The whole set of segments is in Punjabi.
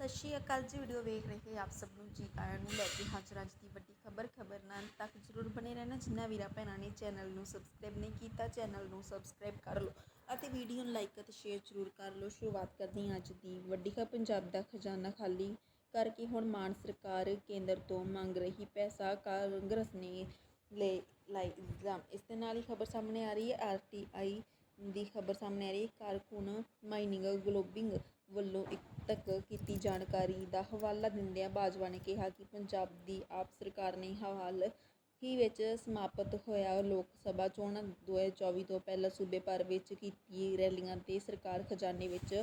ਸਤਿ ਸ਼੍ਰੀ ਅਕਾਲ ਜੀ, ਵੀਡੀਓ ਵੇਖ ਰਹੇ ਆਪ ਸਭ ਨੂੰ ਜੀ, ਆਇਆਂ ਨੂੰ ਲੈ ਕੇ ਹਾਜ਼ਰ ਅੱਜ ਦੀ ਵੱਡੀ ਖਬਰ ਖਬਰ ਨਾਲ ਤੱਕ ਜ਼ਰੂਰ ਬਣੇ ਰਹਿਣਾ। ਜਿੰਨਾ ਵੀਰਾ ਭੈਣਾਂ ਨੇ ਚੈਨਲ ਨੂੰ ਸਬਸਕ੍ਰਾਈਬ ਨਹੀਂ ਕੀਤਾ, ਚੈਨਲ ਨੂੰ ਸਬਸਕ੍ਰਾਈਬ ਕਰ ਲਓ ਅਤੇ ਵੀਡੀਓ ਨੂੰ ਲਾਈਕ ਅਤੇ ਸ਼ੇਅਰ ਜ਼ਰੂਰ ਕਰ ਲਓ। ਸ਼ੁਰੂਆਤ ਕਰਦੇ ਹਾਂ ਅੱਜ ਦੀ ਵੱਡੀ ਖਬਰ। ਪੰਜਾਬ ਦਾ ਖਜ਼ਾਨਾ ਖਾਲੀ ਕਰਕੇ ਹੁਣ ਮਾਨ ਸਰਕਾਰ ਕੇਂਦਰ ਤੋਂ ਮੰਗ ਰਹੀ ਪੈਸਾ। ਕਾਂਗਰਸ ਨੇ ਲੈ ਲਾਈ ਇਲਜ਼ਾਮ। ਇਸ ਦੇ ਨਾਲ ਹੀ ਖਬਰ ਸਾਹਮਣੇ ਆ ਰਹੀ ਹੈ। ਆਰਟੀਆਈ ਦੀ ਖਬਰ ਸਾਹਮਣੇ ਆ ਰਹੀ ਹੈ। ਕਾਰਕੁਨ ਮਾਈਨਿੰਗ ਗਲੋਬਿੰਗ ਵੱਲੋਂ ਇੱਕ ਤੱਕ ਕੀਤੀ ਜਾਣਕਾਰੀ ਦਾ ਹਵਾਲਾ ਦਿੰਦਿਆਂ ਬਾਜਵਾ ਨੇ ਕਿਹਾ ਕਿ ਪੰਜਾਬ ਦੀ ਆਪ ਸਰਕਾਰ ਨੇ ਹਾਲ ਹੀ ਵਿੱਚ ਸਮਾਪਤ ਹੋਇਆ ਲੋਕ ਸਭਾ ਚੋਣਾਂ 2024 ਤੋਂ ਪਹਿਲਾਂ ਸੂਬੇ ਭਰ ਵਿੱਚ ਕੀਤੀ ਰੈਲੀਆਂ ਤੇ ਸਰਕਾਰ ਖਜ਼ਾਨੇ ਵਿੱਚ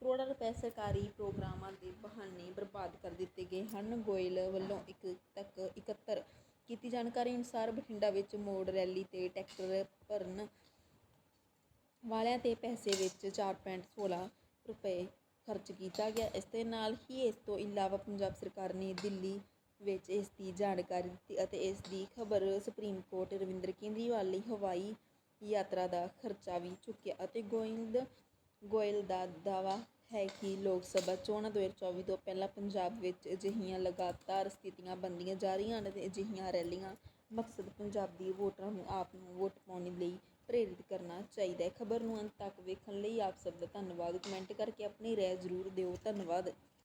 ਕਰੋੜਾਂ ਰੁਪਏ ਸਰਕਾਰੀ ਪ੍ਰੋਗਰਾਮਾਂ ਦੇ ਬਹਾਨੇ ਬਰਬਾਦ ਕਰ ਦਿੱਤੇ ਗਏ ਹਨ। ਗੋਇਲ ਵੱਲੋਂ ਇੱਕ ਤੱਕ 71 ਕੀਤੀ ਜਾਣਕਾਰੀ ਅਨੁਸਾਰ ਬਠਿੰਡਾ ਵਿੱਚ ਮੋੜ ਰੈਲੀ ਤੇ ਟਰੈਕਟਰ ਭਰਨ ਵਾਲਿਆਂ ਤੇ ਪੈਸੇ ਵਿੱਚ 4.16 ਰੁਪਏ ਖਰਚ ਕੀਤਾ ਗਿਆ। ਇਸ ਦੇ ਨਾਲ ਹੀ ਇਸ ਤੋਂ ਇਲਾਵਾ ਪੰਜਾਬ ਸਰਕਾਰ ਨੇ ਦਿੱਲੀ ਵਿੱਚ ਇਸ ਦੀ ਜਾਣਕਾਰੀ ਦਿੱਤੀ ਅਤੇ ਇਸ ਦੀ ਖਬਰ ਸੁਪਰੀਮ ਕੋਰਟ ਰਵਿੰਦਰ ਕੇਜਰੀਵਾਲ ਲਈ ਹਵਾਈ ਯਾਤਰਾ ਦਾ ਖਰਚਾ ਵੀ ਚੁੱਕਿਆ ਅਤੇ ਗੋਇੰਦ, ਗੋਇਲ ਦਾ ਦਾਅਵਾ ਹੈ ਕਿ ਲੋਕ ਸਭਾ ਚੋਣਾਂ 2024 ਤੋਂ ਪਹਿਲਾਂ ਪੰਜਾਬ ਵਿੱਚ ਅਜਿਹੀਆਂ ਲਗਾਤਾਰ ਸਥਿਤੀਆਂ ਬਣਦੀਆਂ ਜਾ ਰਹੀਆਂ ਹਨ ਅਤੇ ਅਜਿਹੀਆਂ ਰੈਲੀਆਂ ਮਕਸਦ ਪੰਜਾਬ ਦੀ ਵੋਟਰਾਂ ਨੂੰ ਆਪ ਨੂੰ ਵੋਟ ਪਾਉਣ ਲਈ ਪ੍ਰੇਰਿਤ ਕਰਨਾ ਚਾਹੀਦਾ ਹੈ। ਖਬਰ ਨੂੰ ਅੰਤ ਤੱਕ ਵੇਖਣ ਲਈ ਆਪ ਸਭ ਦਾ ਧੰਨਵਾਦ। ਕਮੈਂਟ ਕਰਕੇ ਆਪਣੀ ਰਾਏ ਜ਼ਰੂਰ ਦਿਓ। ਧੰਨਵਾਦ।